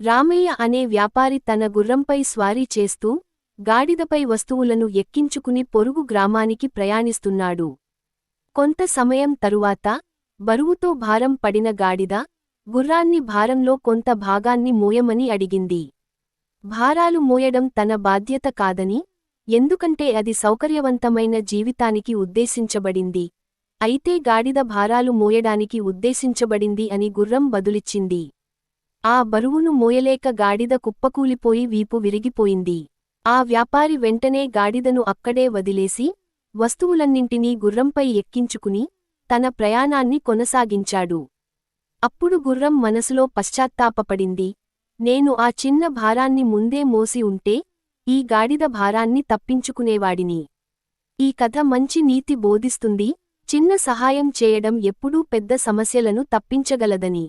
రామయ్య అనే వ్యాపారి తన గుర్రంపై స్వారీ చేస్తూ గాడిదపై వస్తువులను ఎక్కించుకుని పొరుగు గ్రామానికి ప్రయాణిస్తున్నాడు. కొంత సమయం తరువాత బరువుతో భారం పడిన గాడిద గుర్రాన్ని భారంలో కొంత భాగాన్ని మోయమని అడిగింది. భారాలు మోయడం తన బాధ్యత కాదని ఎందుకంటే అది సౌకర్యవంతమైన జీవితానికి ఉద్దేశించబడింది. అయితే గాడిద భారాలు మోయడానికి ఉద్దేశించబడింది అని గుర్రం బదులిచ్చింది. ఆ బరువును మోయలేక గాడిద కుప్పకూలిపోయి వీపు విరిగిపోయింది. ఆ వ్యాపారి వెంటనే గాడిదను అక్కడే వదిలేసి వస్తువులన్నింటినీ గుర్రంపై ఎక్కించుకుని తన ప్రయాణాన్ని కొనసాగించాడు. అప్పుడు గుర్రం మనసులో పశ్చాత్తాపపడింది. నేను ఆ చిన్న భారాన్ని ముందే మోసి ఉంటే ఈ గాడిద భారాన్ని తప్పించుకునేవాడిని. ఈ కథ మంచి నీతి బోధిస్తుంది చిన్న సహాయం చేయడం ఎప్పుడూ పెద్ద సమస్యలను తప్పించగలదని.